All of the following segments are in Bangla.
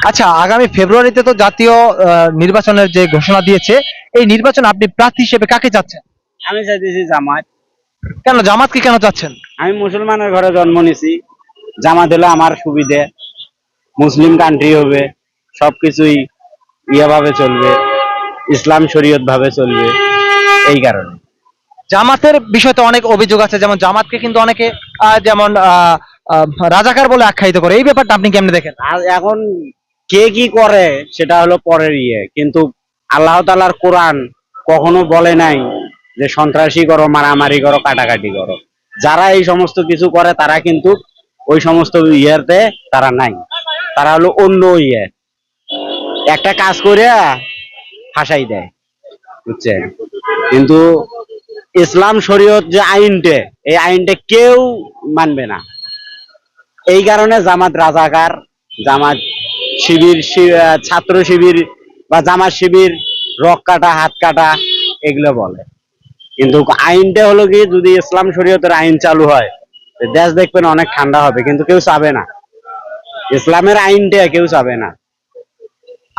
আচ্ছা আগামী ফেব্রুয়ারিতে তো জাতীয় নির্বাচনের যে ঘোষণা দিয়েছে এই নির্বাচন আপনি প্রার্থী হিসেবে কাকে চাচ্ছেন? আমি চাইতেছি জামাত। কেন জামাতকে কেন চাচ্ছেন? আমি মুসলমানের ঘরে জন্ম নিছি। জামাত হলে আমার সুবিধে। মুসলিম কান্ট্রি হবে সবকিছুই ইয়েভাবে চলবে ইসলাম শরীয়ত ভাবে চলবে এই কারণে। জামাতের বিষয়ে তো অনেক অভিযোগ আছে যেমন জামাতকে কিন্তু অনেকে আহ, যেমন আহ, আহ, রাজাকার বলে আখ্যায়িত করে। এই ব্যাপারটা আপনি কেমনে দেখেন? আর এখন কে কি করে, সেটা হলো পরের ইয়ে। কিন্তু আল্লাহ তালার কোরআন কখনো বলে নাই যে সন্ত্রাসী করো, মারামারি করো, কাটাকাটি করো। যারা এই সমস্ত কিছু করে, তারা কিন্তু ওই সমস্ত ইয়েতে তারা নাই। তারা হলো অন্য ইয়ে। একটা কাজ করে ফাঁসাই দেয়, বুঝছে? কিন্তু ইসলাম শরীয়ত যে আইনটে, এই আইনটা কেউ মানবে না। এই কারণে জামাত রাজাকার, জামাত শিবির ছাত্র শিবির বা জামাত শিবির, রক কাটা, হাত কাটা, এগুলো বলে। কিন্তু আইনটা হলো কি, যদি ইসলাম শরীয়তের আইন চালু হয় দেশ দেখবেন অনেক ঠান্ডা হবে, কিন্তু কেউ চাবে না। ইসলামের আইনটা কেউ চাবে না।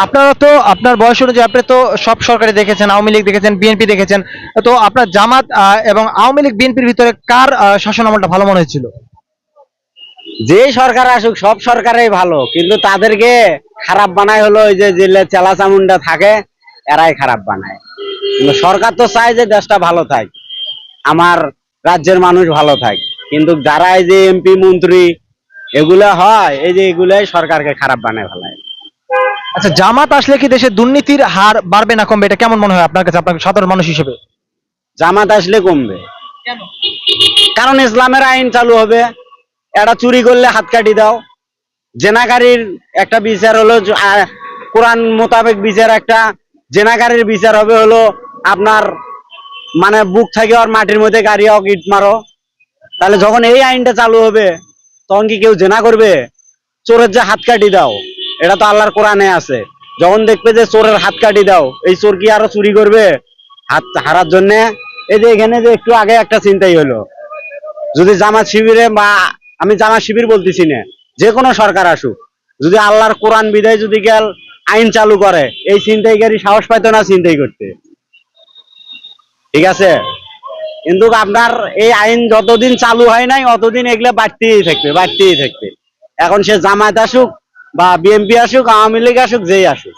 আপনারা তো, আপনার বয়স অনুযায়ী আপনি তো সব সরকারি দেখেছেন, আওয়ামী লীগ দেখেছেন, বিএনপি দেখেছেন, তো আপনার জামাত এবং আওয়ামী লীগ, বিএনপির ভিতরে কার শাসন আমলটা ভালো মনে হয়েছিল? যে সরকার আসুক সব সরকারই ভালো কিন্তু তাদেরকে খারাপ বানায় হলো ওই যে জেলে চেলা চামুন্ডা থাকে এরাই খারাপ বানায়। কিন্তু সরকার তো চায় যে দেশটা ভালো থাক আমার রাজ্যের মানুষ ভালো থাক কিন্তু যারা এই যে এমপি মন্ত্রী এগুলো হয় এই যে এগুলাই সরকারকে খারাপ বানায় ফেলায়। আচ্ছা জামাত আসলে কি দেশে দুর্নীতির হার বাড়বে না কমবে? এটা কেমন মনে হয় আপনার কাছে? আপনার সাধারণ মানুষ হিসেবে? জামাত আসলে কমবে। কারণ ইসলামের আইন চালু হবে এটা চুরি করলে হাত কাটি দাও। জেনাকারীর একটা বিচার হলো কোরআন মোতাবেক বিচার একটা। জেনাকারীর বিচার হবে হলো, আপনার মানে বুক থাকে আর মাটির মধ্যে গাড়ি হোক, ইট মারো। তাহলে যখন এই আইনটা চালু হবে, তখন কি কেউ জেনা করবে? চোরের যে হাত কাটি দাও, এটা তো আল্লাহর কোরআনে আছে। যখন দেখবে যে চোরের হাত কাটি দাও, এই চোর কি আরও চুরি করবে? হাত হারার জন্যে। এই যে এখানে যে একটু আগে একটা চিন্তাই হলো। যদি জামাত শিবিরে বা আমি জামাত শিবির বলতেছি না, যে কোনো সরকার আসুক। যদি আল্লাহর কোরআন বিদায় যদি গেল, আইন চালু করে, এই চিন্তাইকারী সাহস পাইতো না চিন্তাই করতে। ঠিক আছে? কিন্তু আপনার এই আইন যতদিন চালু হয় নাই, অতদিন এগুলো বাড়তেই থাকবে বাড়তেই থাকবে। এখন সে জামায়াত আসুক বা বিএনপি আসুক, আওয়ামী লীগ আসুক, যেই আসুক।